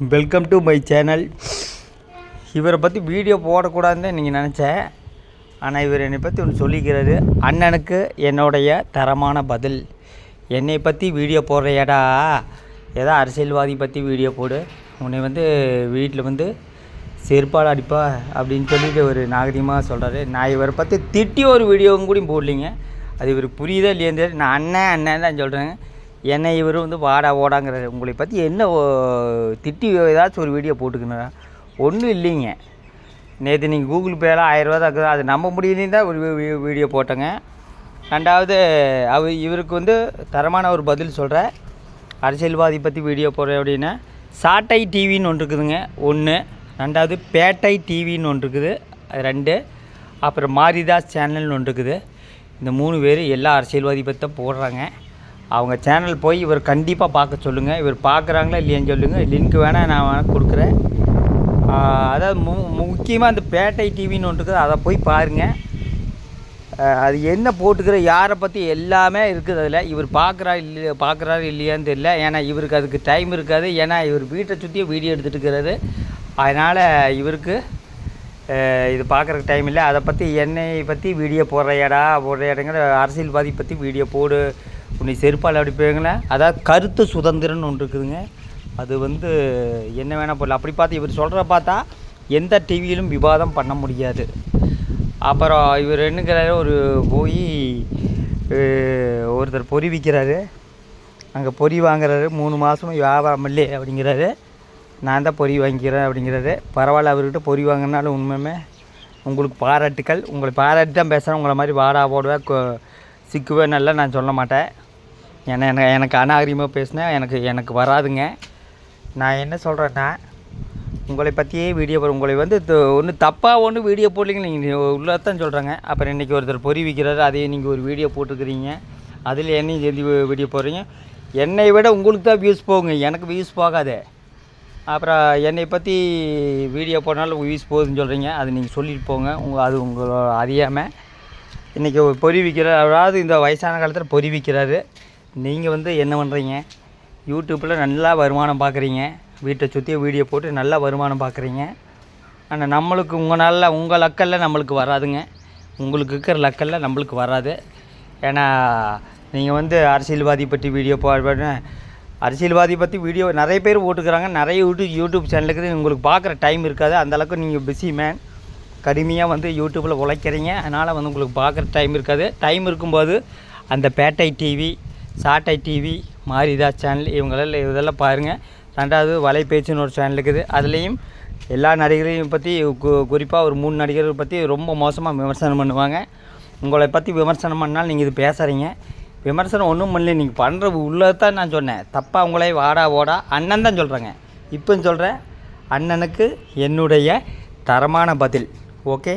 Welcome to my channel இவரை பற்றி video போடக்கூடாதுன்னு நீங்கள் நினச்சேன். ஆனால் இவர் என்னை பற்றி ஒன்று சொல்லிக்கிறாரு. அண்ணனுக்கு என்னுடைய தரமான பதில். என்னை பற்றி வீடியோ போடுறியாடா? ஏதோ அரசியல்வாதி பற்றி வீடியோ போடு. உன்னை வந்து வீட்டில் வந்து செருப்பால் அடிப்பா அப்படின்னு சொல்லிட்டு ஒரு நாகரிகமாக சொல்கிறாரு நான் இவரை பற்றி திட்டி ஒரு வீடியோவும் கூட போடலிங்க. அது இவருக்கு புரியுதா இல்லையா தெரியல. நான் அண்ணன் அண்ணன் தான் சொல்கிறேங்க என்னை இவர் வந்து வாடா ஓடாங்கிறாரு. உங்களை பற்றி என்ன ஓ- திட்டி ஏதாச்சும் ஒரு வீடியோ போட்டுக்கணுறா ஒன்றும் இல்லைங்க. நேற்று நீங்கள் கூகுள் பேல ஆயிரரூவா தான் இருக்குது. அது நம்ப முடியலையும் தான் ஒரு வீடியோ போட்டேங்க. ரெண்டாவது அவர் இவருக்கு வந்து தரமான ஒரு பதில் சொல்கிறேன் அரசியல்வாதி பற்றி வீடியோ போடுறேன் அப்படின்னா. சாட்டை டிவின்னு ஒன்று இருக்குதுங்க. ஒன்று ரெண்டாவது பேட்டை டிவின்னு ஒன்று இருக்குது. அது ரெண்டு. அப்புறம் மாரிதாஸ் சேனல்னு ஒன்று இருக்குது. இந்த மூணு பேர் எல்லா அரசியல்வாதி பற்றி தான் போடுறாங்க. அவங்க சேனல் போய் இவர் கண்டிப்பாக பார்க்க சொல்லுங்கள் இவர் பார்க்குறாங்களா இல்லையான்னு சொல்லுங்கள் லிங்க் வேணால் நான் வேணால் கொடுக்குறேன். அதாவது மு முக்கியமாக அந்த பேட்டை டிவின்னு ஒன்று இருக்குது. அதை போய் பாருங்கள் அது என்ன போட்டுக்கிற யாரை பற்றி எல்லாமே இருக்குது அதில். இவர் பார்க்குறா இல்லையா பார்க்குறாரு இல்லையான்னு தெரியல. ஏன்னா இவருக்கு அதுக்கு டைம் இருக்காது. ஏன்னா இவர் வீட்டை சுற்றியும் வீடியோ எடுத்துகிட்டு இருக்கிறது அதனால் இவருக்கு இது பார்க்குறக்கு டைம் இல்லை. அதை பற்றி என்னை பற்றி வீடியோ போடுற இடா போடுற இடங்கிற அரசியல்வாதி பற்றி வீடியோ போடு உன்னை செருப்பால் அடிப்பீங்களே அதாவது கருத்து சுதந்திரம்னு ஒன்று இருக்குதுங்க. அது வந்து என்ன வேணால் போடல அப்படி பார்த்து இவர் சொல்கிற பார்த்தா எந்த டிவியிலும் விவாதம் பண்ண முடியாது. அப்புறம் இவர் என்னங்கிறாரு ஒரு போய் ஒருத்தர் பொறி விற்கிறாரு. அங்கே பொறி வாங்குறாரு. மூணு மாதம் வியாபாரம் இல்லையே அப்படிங்கிறாரு. நான் தான் பொறி வாங்கிக்கிறேன் அப்படிங்கிறாரு. பரவாயில்ல அவர்கிட்ட பொறி வாங்கினாலும் உண்மையுமே உங்களுக்கு பாராட்டுக்கள். உங்களை பாராட்டி தான் பேசுகிறேன் உங்களை மாதிரி வாடா போடுவேன் கொ- சிக்குவேன் நல்லா நான் சொல்ல மாட்டேன். ஏன்னா எனக்கு எனக்கு அநாகரிகமாக பேசினேன் எனக்கு எனக்கு வராதுங்க. நான் என்ன சொல்கிறேன்னா உங்களை பற்றியே வீடியோ போட உங்களை வந்து ஒன்றும் தப்பாக ஒன்றும் வீடியோ போடலிங்க நீங்கள் உள்ளதான் சொல்கிறாங்க அப்புறம் இன்றைக்கி ஒருத்தர் பொறி விற்கிறாரு அதையும் நீங்கள் ஒரு வீடியோ போட்டுக்கிறீங்க. அதில் என்னையும் சேர்ந்து வீடியோ போடுறீங்க. என்னை விட உங்களுக்கு தான் வியூஸ் போகுங்க. எனக்கு வியூஸ் போகாது. அப்புறம் என்னை பற்றி வீடியோ போனாலும் வியூஸ் போகுதுன்னு சொல்கிறீங்க அது நீங்கள் சொல்லிட்டு போங்க. உங்கள் அது உங்களோட அறியாமல் இன்றைக்கி பொறி விற்கிறார் அதாவது இந்த வயசான காலத்தில் பொறி விற்கிறாரு நீங்கள் வந்து என்ன பண்ணுறீங்க யூடியூப்பில் நல்லா வருமானம் பார்க்குறீங்க வீட்டை சுற்றி வீடியோ போட்டு நல்லா வருமானம் பார்க்குறீங்க ஆனால் நம்மளுக்கு உங்கள் நாளில் உங்கள் லக்கல்ல நம்மளுக்கு வராதுங்க. உங்களுக்கு இருக்கிற லக்கல்ல நம்மளுக்கு வராது. ஏன்னா நீங்கள் வந்து அரசியல்வாதி பற்றி வீடியோ போட அரசியல்வாதி பற்றி வீடியோ நிறைய பேர் போட்டுக்கிறாங்க. நிறைய யூடியூப் யூடியூப் சேனலுக்கு உங்களுக்கு பார்க்குற டைம் இருக்காது. அந்தளவுக்கு நீங்கள் பிஸி மேன் கடுமையாக வந்து யூடியூப்பில் உழைக்கிறீங்க. அதனால் வந்து உங்களுக்கு பார்க்குற டைம் இருக்காது. டைம் இருக்கும்போது அந்த Pettai TV Saattai TV Maridha channel இவங்களெல்லாம் இதெல்லாம் பாருங்கள் ரெண்டாவது வலைபேச்சுன்னு ஒரு சேனல் இருக்குது. அதுலேயும் எல்லா நடிகரையும் பற்றி கு குறிப்பாக ஒரு மூணு நடிகர்கள் பற்றி ரொம்ப மோசமாக விமர்சனம் பண்ணுவாங்க. உங்களை பற்றி விமர்சனம் பண்ணால் நீங்கள் இது பேசுகிறீங்க விமர்சனம் ஒன்றும் பண்ணல நீங்கள் பண்ணுற உள்ளதான் நான் சொன்னேன். தப்பாக உங்களே வாடா ஓடா அண்ணன் தான் சொல்கிறேங்க இப்போ சொல்கிறேன் அண்ணனுக்கு என்னுடைய தரமான பதில். ಓಕೆ